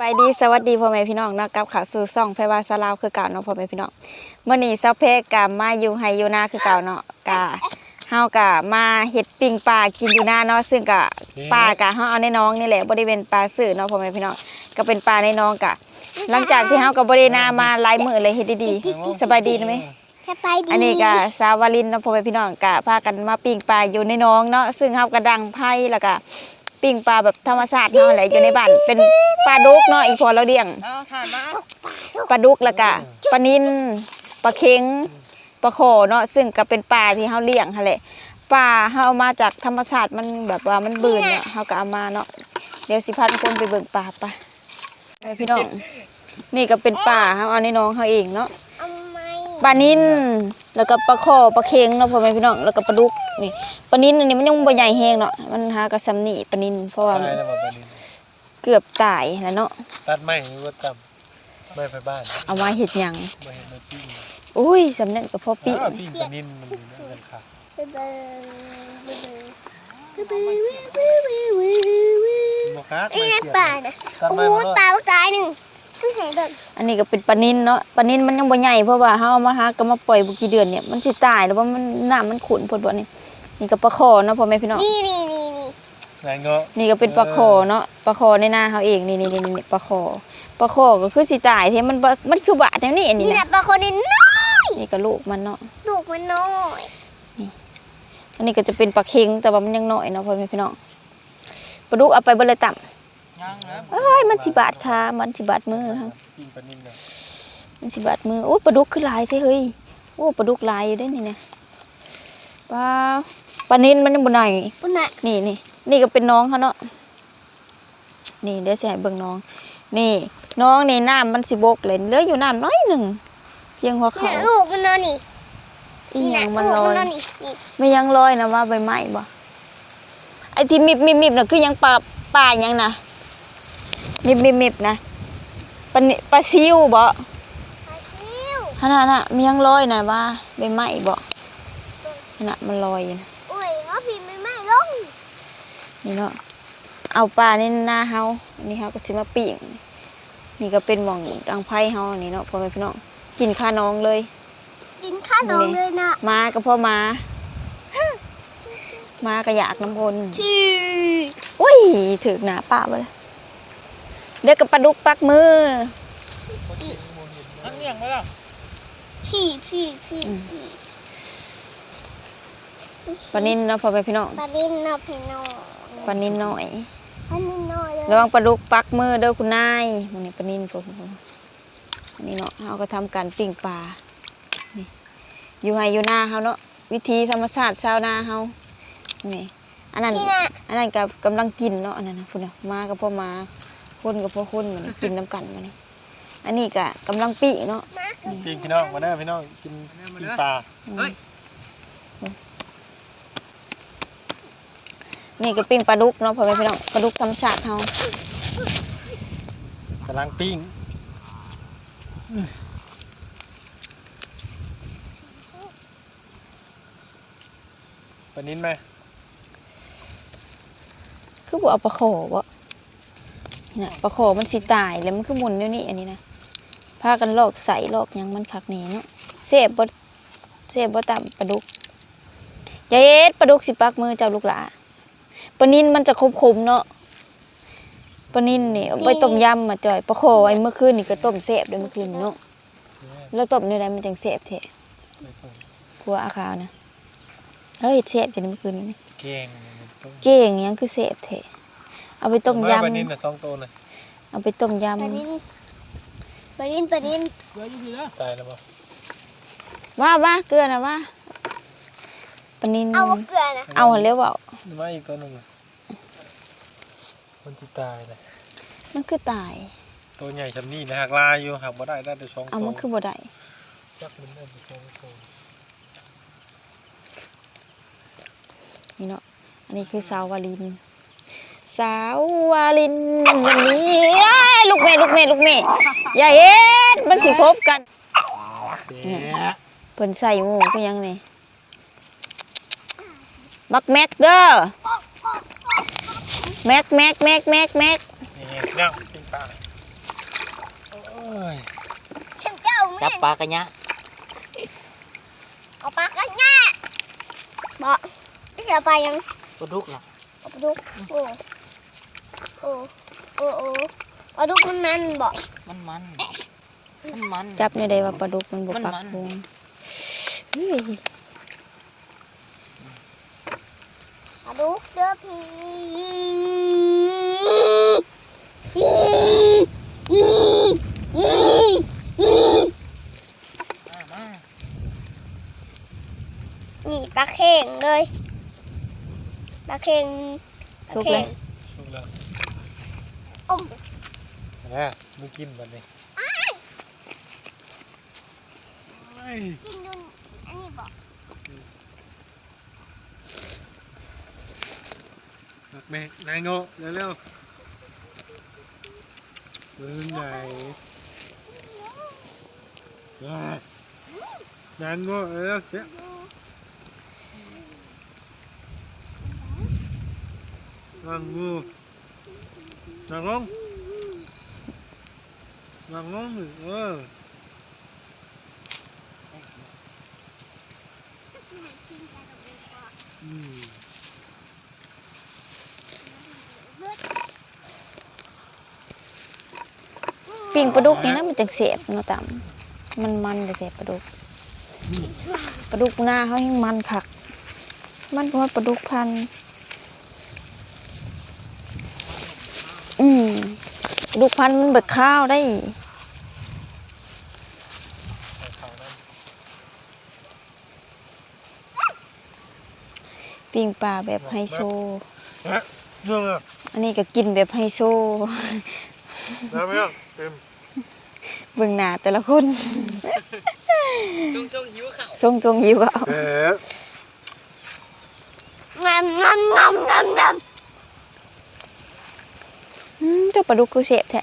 บายดีสวัสดีพ่อแม่พี่น้องเนาะกับข่าวสู่ซ่องไพวาสลาวคือเก่าเนาะพ่อแม่พี่น้องเมื่อนี้เซาเพกกะมาอยู่ไฮอยู่นาคือเก่าเนาะกะเฮากะมาเฮ็ดปิ้งปลากินอยู่นาเนาะซึ่งกะปลากะเฮาเอาในน้องนี่แหละบ่ได้เป็นปลาซื้อเนาะพ่อแม่พี่น้องก็เป็นปลาในน้องกะ หลังจากที่เฮาก็บ่ได้นามาหลายมื้อเลยเฮ็ดดีๆสบายดีนะไหมสบายดีอันนี้ก็สาววาลินเนาะพ่อแม่พี่น้องก็พากันมาปิ้งปลาอยู่ในหน้องเนาะซึ่งเฮากระดังไผ่แล้วก็ ปิ้งปลาแบบธรรมชาติเฮาแหละอยู่ในบ้านเป็นปลาดุกเนาะอีพอเราเลี้ยงเอาถ่านมาปลาดุกแล้วก็ปลานินปลาเค็งปลาโขเนาะซึ่งก็เป็นปลาที่เฮาเลี้ยงหั่นแหละปลาเฮาเอามาจากธรรมชาติมันแบบว่ามันบืนเนาะเฮาก็เอามาเนาะเดี๋ยวสิพาทุกคนไปเบิ่งปลาปะไปพี่น้องนี่ก็เป็นปลาเฮาเอาในหน้องเฮาเองเนาะเอาไหม ปลานิ่นแล้วก็ปลาคอปลาเค็งเนาะพ่อแม่พี่น้องแล้วก็ปลาดุกนี่ปลานิ่นอันนี้มันยังใบใหญ่แห้งเนาะมันหากระซำนี่ปลานิ่นเพราะว่าเกือบตายแล้วเนาะตัดไม้หรืว่าตำไม่ไปบ้านเอามาเห็ดหยังเฮ็ดไม้ปิ้งอุ้ยสำาเร็จกับพ่อปิ้งปลานิ่นมันนั่นค่ะอีกป่านะอู้ป่าบักตายหนึ่ง อันนี้ก็เป็นปลานินเนาะปลานินมันยังบ่ใหญ่เพราะว่าเฮาเอามาหาก็มาปล่อยบ่กี่เดือนเนี่ยมันสิตายแล้วว่ามันน้ำมันขุ่นพดบ่นี่นี่ก็ปลาข้อเนาะพ่อแม่พี่น้องนี่นี่นี่นี่ไงเงาะนี่ก็เป็นปลาข้อเนาะปลาข้อในนาเฮาเองนี่นี่นี่นี่ปลาข้อปลาข้อก็คือสิตายแท้มันบ่มันคือบาดแนวนี้อันนี้นี่แหนะละปลาคนนี้น้อยนี่ก็ลูกมันเนาะลูกมันน้อยอันนี้ก็จะเป็นปลาเค็งแต่ว่ามันยังน้อยเนาะพ่อแม่พี่น้องปลาดุกเอาไปเบดเลยต่ย่างนะำ เอ้ยมันสิบาดขามันสิบาดมือครับปิ้งปลานิ่นนะมันสิบาดมือโอ้ปลาดุกคือหลายเท่เฮ้ยโอ้ปลาดุกหลายอยู่ได้นี่นะปลาปลานินมันยังบ่ไหนปุ่นน่ะนี่นี่นี่ก็เป็นน้องเขาเนาะนี่เดี๋ยวสิให้เบิ่งน้อง นี่ น้องนี่น้ำมันสิบกเลยเหลืออยู่น้ำน้อยหนึ่งเพียงหัวนี่เขาน่ะลูกมันนอนนี่อีหนี่ยัน่ะงมันลูลกอยนอนนี่นี่ไม่ยังลอยนะว่าใบไม้บ่ไอ้ที่มิบมิบมิบน่ะคือยังปลาปลาหยังนะ มิบมิบมิบนะปลานิปลาซิวบ่ปลาซิวฮะน่ะน่ะมียังลอยนะว่าใบไม้บ่นั่นน่ะมันลอยอยู่นะโอ้ยเขาพิมพ์ไม่ไม่ลงนี่เนาะเอาปลาในหน้าเฮาอันนี้เฮาก็สิมาปิ้งนี่ก็เป็นหม่องดังไผเฮานี่เนาะพ่อแม่พี่น้องกินข้าน้องเลย กินข้าวน้องเลยนะมาก็พ่อมามาก็อยากน้ำพนที่อุ้ยถึกหนาป่าไปเลย เด็กกับปลาดุกปักมือทั้งเงี้ยงไหมล่ะที่ที่ที่อืมปลานินเนาะพ่อแม่พี่น้องปลาดินนะพี่น้องปลานินน้อยปลาดินน้อยเลยระวังปลาดุกปักมือเด้อคุณนายมันนี่ปลานินพวกผมอันนี้เนาะเราก็ทำการปิ้งปลานี่อยู่ไฮอยู่หน้าเฮาเนาะวิธีธรรมชาติชาวนาเฮานี่อันนั้นนี่น่ะอันนั้นกับกำลังกินเนาะอันนั้นนะพุ่นน่ะมากับพ่อมา คนกับพ่อคนมันกินน้ำกันมันนี่อันนี้ก็กำลังปิ้งเนาะมาปิ้งพี่น้องมาเด้อพี่น้องกินกินปลานี่ก็ปิ้งปลาดุกเนาะพ่อแม่พี่น้องปลาดุกธรรมชาติเฮากำลังปิ้งปลานิ่นไหมคือบ่เอาปลาโขบ่ นี่นะปลาโขมันสิตายแล้วมันคือหมุนเดี๋ยวนี้อันนี้นะพากันลอกใส่ลอกหยังมันคักนี่เนาะเสพบ่เสพบ่ตามปลาดุกอยาเอ็ดปลาดุกสิปักมือเจ้าลูกหลาปลานินมันจะคมๆเนาะปลานินนี่เอาไปต้มยำมาจ่อยปลาโขไอ้เมื่อคืนนี่ก็ต้มเสพด้วยเมื่อคืนนี่เนาะแล้วต้มนี่ได้มันจังเสพแท้กลัวอาคาวนะแล้วเฮ็ดเสพอยู่ในเมื่อคืนนี้นี่เก่งเก่งหยังคือเสพเถอะ เอาไปต้มยปลานิ่นน่ะสองตัวเลยำเอาไปต้มยปลาดินปลาดินปลาดินตายแล้วป่ะำว่าว่าเกลือนะว่าปลานินเอาว่าเกลือนะเอาเร็วเปล่ามาอีกตัวหนึ่งอะมันจะตายเลยมันคือตาย ตัวใหญ่ชำนี่นะหักลายอยู่หักบ่ได้ได้แต่สองเอาตัวมันคือบ่ได้จักมันได้แต่สองตัวนี่เนาะอันนี้คือสาววาลิน สาววาลินวันนี้อ้ายลูกเมย์ลูกเมย์ลูกเมย์อย่าเอ็ดมันสิคบกันเอ๊ะเพิ่นใส่หมูคือหยังนี่บักแม็กเด้อแม็กแม็กแม็กแม็กแม็กนี่นั่งปิ้งปลาโอ้ยเช่นเจ้าแม่จับปลากระยะเอาปลากันแง่บอกไม่ใช่เอาไปยังปลาดุกล่ะเอาปลาดุกโอ้ โอ้โอ้โอ้ปลาดุกมันนั่นบอกมันมันมันมันจับในใดว่าปลาดุกมันบ่มันปักมันพุงเฮ้ยปลาดุกเด้อพี่มามานี่ปลาเข่งเลยปลาเข่งสุกเลยสุกแล้ว อมนะมึงกินบัดนี้เอ้ยกินดูอันนี้บอกรักแม่นายโง่เร็วๆมึงไหนอ่านางโง่เออเนี่ยนางโง่นางลงนางลงเอออืมปิ้งปลาดุกนี่นะมันจังเสียบเนาะต่ำมันมันแต่เสียบปลาดุกปลาดุกหน้าเขายังมันคัก มันก็ว่าปลาดุกพันธุ์อืมป ลาดุกพันธุ์มันเบิดข้าวได้ใส่ข้าวน้ปิ้งปลาแบบไฮโซำฮะเรื่องอะอันนี้ก็กินแบบไฮโซน้ำไหมอะเต็มเบิ่งหน้าแต่ละคนช่วงช่วงหิวข้าวทรงจงยิวเอาเอ๊ะงามงามงามงาม เจ้าปลาดุกคือเสียแท้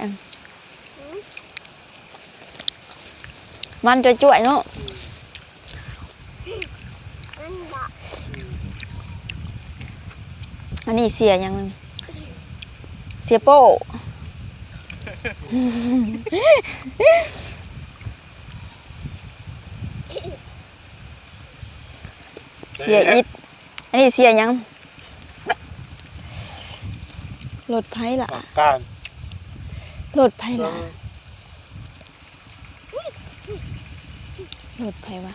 มันจะจ่วยเนาะอันนี้เสียยังเสียโป้เสียอิดอันนี้เสียยังรถไผ่ล่ะการ รถไผ่ล่ะรถไผ่วะ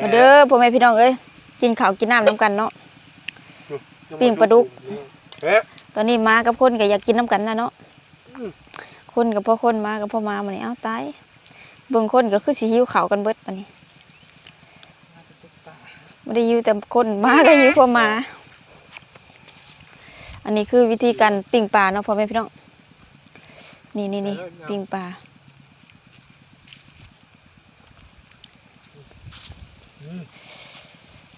มาเด้อพ่อแม่พี่น้องเอ้ยกินข้าวกินน้ำน้ำกันเนาะปิ้งปลาดุกเอ๊ะตอนนี้มากับคนก็อยากกินน้ำกันนะเนาะอืมคนกับพ่อคนมากับพ่อมามาเนี่เอาตายเบิ่งคนก็คือสิหิวข้าวกันเบิดปานนี้ไม่ได้หิวแต่คนมาก็หิวพ่อมา อันนี้คือวิธีการปิ้งปลาเนาะพ่อแม่พี่น้องนี่นี่นี่ปิ้งปลาอืม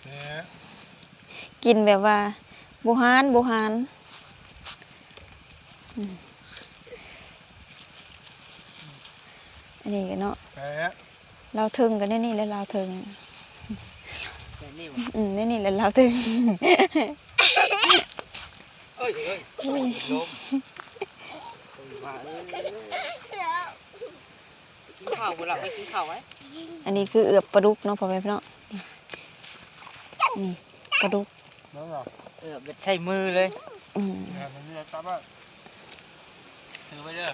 เอ๊ะกินแบบว่าบุหานบุหานอืมอันนี้ก็เนาะเอ๊ะเราวเทิงกันนี่นี่แล้วเราวเทิงแบบนี้วะอืมนี่นี่แล้วเราวเทิงเอ้ ยเอ้ยลมมาเอ้ยกินข้าวบุหลับไปกินข้าวไว้อันนี้คือเอือบปลาดุกเนาะพ่อแม่พี่น้องนี่ปลาดุกน้องเหรอเออแบใช้มือเลยอืมแม่มันนี่จับอะถือไปเด้อ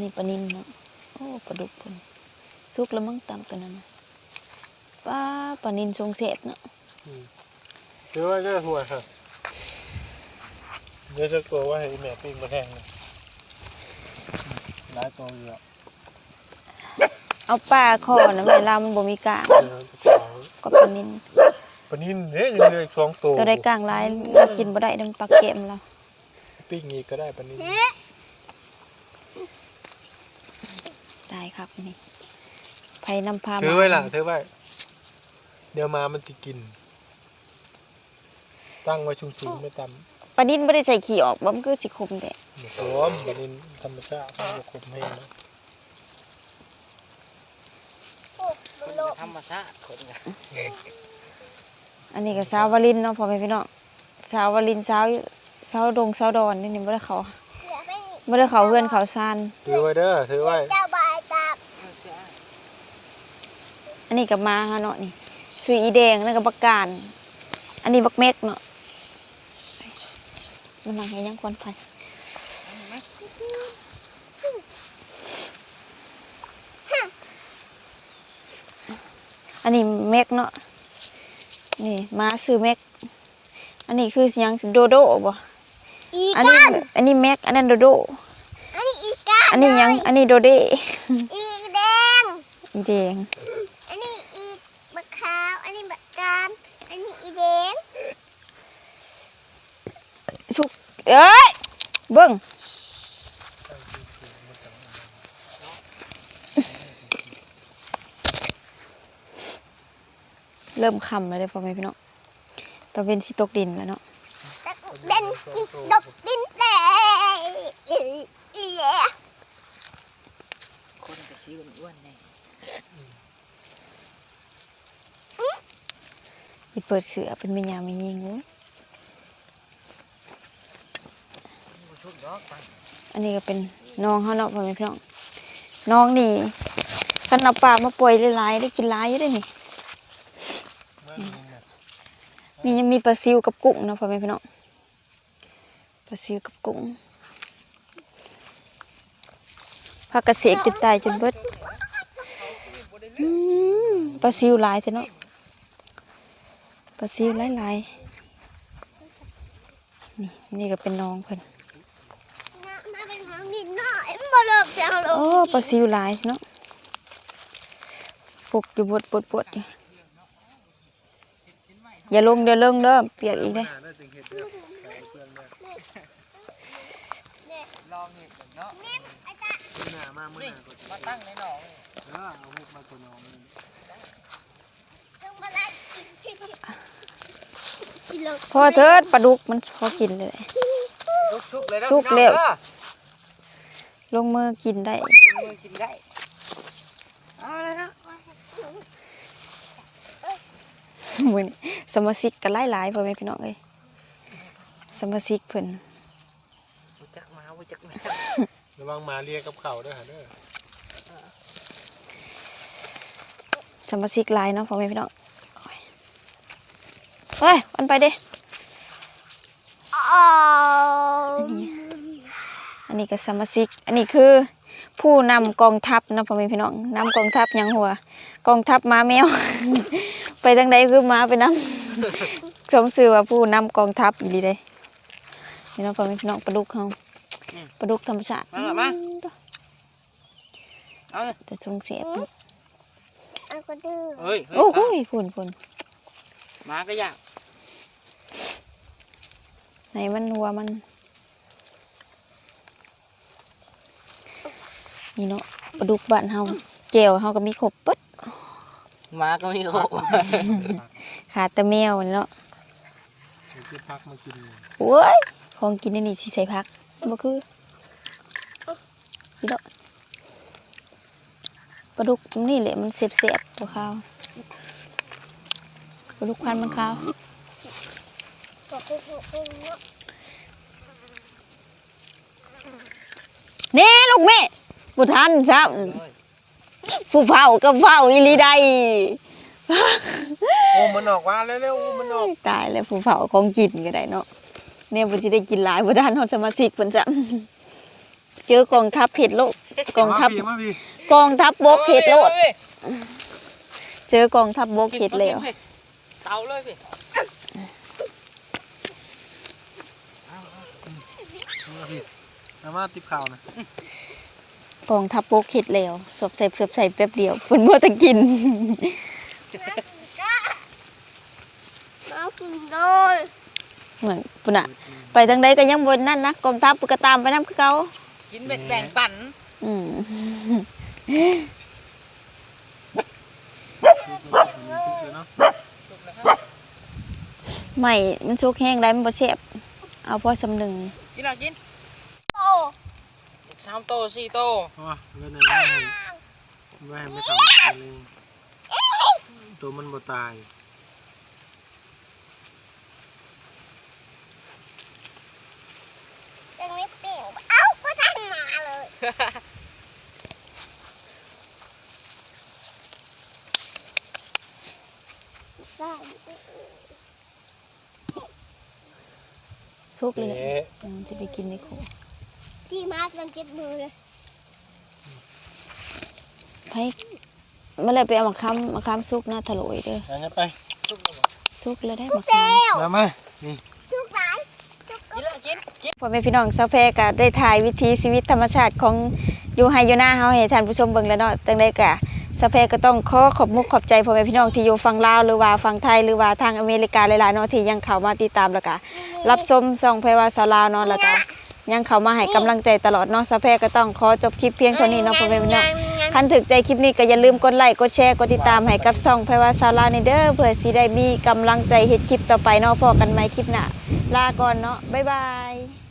นี่ปลานินเนาะโอ้ปลาดุกพุ่นสุกแล้วมั้งตามตัวนั้นนะป้าปลานินทรงเสพเนาะ ถือไว้เด้อหัวค่ะเดี๋ยวจะกลัวว่าให้แม่ปิ้งมาแห้งเลยหลายตัวอยู่อะเอาปลาคอนะแม่ลามันบ่มีกลางเดี๋ยวจะกลัวก็ปลานินปลานิ่นเนี่ยยังเหลยสองตัวตัวได้กลางหลายเรากินบ่ได้เดังปลาเกมเราปิ้งอีกก็ได้ปลานิ่นตายครับนี่ไผนำพาถือมาไว้ล่ะถือไว้ เดี๋ยวมามันจะกิน ตั้งไว้ชุ่มๆไม่ตำปลานินบ่ได้ใส่ขี้ออกบ่มันคือสิคมแต่หมูหอมปลานิ่นธรรมชาติไม่ได้คมให้นะคนก็ธรรมชาติคนก็อันนี้ก็สาววลินเนาะพ่อแม่พี่น้องสาววลินสาวสาวดงสาวดอนนี่นี่บ่ได้เขาเสียไปนี่บ่ได้เขาเพื่อนเขาซาน ถือไว้เด้อถือไว้เจ้าบายตับอันนี้กับมาฮะเนาะนี่คืออีแดงนั่นกับบักการ อันนี้บักเม็กเนาะ มันนั่งให้ยังควันไฟอันนี้เม็กเนาะ นี่มาซื้อเม็กอันนี้คือหยังโดโดบ่อีอันนี้กันอันนี้แม็กอันนั้นโดโด อันนี้อีกันอันนี้หยัง อันนี้โดเดอีแดง อีแดง อันนี้อีมะขาว อันนี้มะกามอันนี้อีแดง สุกเอ้ยเบิ่งเริ่มคำแล้วเด้พ่อแม่พี่น้องตะเวนสิตกดินแล้วเนาะตะเป็นสิดกดินแต่อีอีแย่คนก็ซื้ออ้วนๆแน่อีเปิดเสือเป็นวิญญาณไม่ยิงเว้ย บ่ชุบด อันนี้ก็เป็นน้องเขาเนาะพ่อแม่พี่น้องน้องนี่คันเอาปลามาปล่อยหลายๆได้กินหลายอยู่ด้อนี่นี่ยังมีปลาซิวกับกุ้งนะพ่อแม่พี่น้องปลาซิวกับกุ้งผักกระเสกจนตายจนเบิดอืมปลาซิวหลายเถอะเนาะปลาซิวหลายหลายๆนี่นี่ก็เป็นน้องเพิ่น มามาเป็นของดินหน่อย มาเลิกจะเอาลงโอ้ปลาซิวหลายเนาะปลุกอยู่บดบดบดอยู่อย่าลงเดี๋ยวลงเด้อเปียกอีกเด้อลองเห็ดเนาะหน้ามาเมื่อหน้าก็จะมาตั้งในหนองเออเอาหุบมาตัวน้องนี่ลงมาไล่กินลงพอเถิดปลาดุกมันพอกินเลยลูกชุบเลยนะสุกพี่น้องแล้วเด้อ ลงมือกินได้ ลงมือกินได้ เอาเลยนะมือนี้สมาชิกกันหลายๆพ่อแม่พี่น้องเอ้ยสมาชิกเพิ่นบ่จักมาบ่จักแม่ระวังหมาเลียกับเข่าเด้อหาเด้อสมาชิกหลายเนาะพ่อแม่พี่น้องโอ้ยเฮ้ยวันไปเด้อ๋ออั นนี้ก็สมาชิก อันนี้คือผู้นำกองทัพนะพ่อแม่พี่น้องนำกองทัพหยังหัว กองทัพม้าแมว ไปทางใดคือม้าไปนำสมชื่อว่าผู้นำกองทัพอีหลีเด้นี่เนาะพ่อแม่พี่น้องปลาดุกเฮาปลาดุกธรรมชาติมาล่ะมาเอาเลยแต่ทรงเสียบอันก็ดื้อเฮ้ยโอ้โหเฮ้ยฝุ่นฝุ่นมาก็อยากไหนมันหัวมัน นี่เนาะปลาดุกบ้านเฮาแจวเฮาก็มีครบเปิดมาก็มีเขาขาดแต่แมวนี่เนาะเดี๋ยวจะพักมากินเลยโอ้ยของกินในนี่สิใส่พักบ่คือพี่เนาะปลาดุกนี่แหละมันเสียบๆตัวข้าวปลาดุกพันธุ์มันข้าวบอกกูบอกกูว่านี่ลูกแม่ บ่ทันซ้ำผู้เฝ้าก็เฝ้าอีหลีใดโอ้มันออกว่าแล้วเร็วๆมันออกตายแล้วผู้เผาของกินก็ได้เนาะเนี่ยบ่สิได้กินหลายบ่ทันเฮาสมาชิกเพิ่นจ้ะเจอกองทัพเผ็ดโลกกองทัพมาพี่มาพี่กองทัพบกเผ็ดโลดอาเลยเจอกองทัพบกเผ็ดแล้วเตาเลยพี่มาพี่เอามาติบข่าวนะ กองทัพบกเผ็ดแล้วสบใส่เสือบใส่แป๊บเดียวเพิ่นบ่ตะกินมาคุณโดยเหมือนปุ่นน่ะไปทางใดก็ยังบ่นั่นนะกองทัพก็ตามไปนํคือเก่ากินแบ่งๆปันอืมเนาะสุกแล้วครับไม่มันสุกแห้งได้มันบ่แซ่บเอาพอสำนึงกินเอากินโอ้ สามโตสี่โตเพราะว่าเงินนั้นไม่ใไม่ให้ไม่ต่ำเลยตัวมันบ่ตายยังไม่เปลี่ยนเอ้าก็ทันมาเลยได้สุกเลยจะไปกินในครัว พี่มาจนเจ็บมือเลยให้เมื่อไรไปเอามาค้ำมาค้ำสุกหน้าถลอยเด้อเอาเนี่ยไปสุกแล้วได้มาเซค้ำลมามานี่ทุกสายกินแล้วกินกินพ่อแม่พี่น้องสาวแพรก็ได้ถ่ายวิถีชีวิตธรรมชาติของอยู่ไฮยูนาเฮาให้ท่านผู้ชมเบิ่งแล้วเนาะจังไดก็สาวแพรก็ต้องขอขอบมุกขอบใจพ่อแม่พี่น้องที่อยู่ฝั่งลาวหรือว่าฝั่งไทยหรือว่าทางอเมริกาหลายๆเนาะที่ยังเข้ามาติดตามแล้วก็รับชมส่องแพรว่าสาวลาวเนาะแล้วก็ ยังเข้ามาให้กำลังใจตลอดเนาะสาวแพรก็ต้องขอจบคลิปเพียงเท่านี้เนาะพ่อแม่พี่น้องคันถึกใจคลิปนี้ก็อย่าลืมกดไลค์กดแชร์กดติดตามให้กับช่องไพว่าซาวลาวในเด้อเพื่อสิได้มีกำลังใจเฮ็ดคลิปต่อไปเนาะพอกันใหม่คลิปหน้าลาก่อนเนาะบ๊ายบาย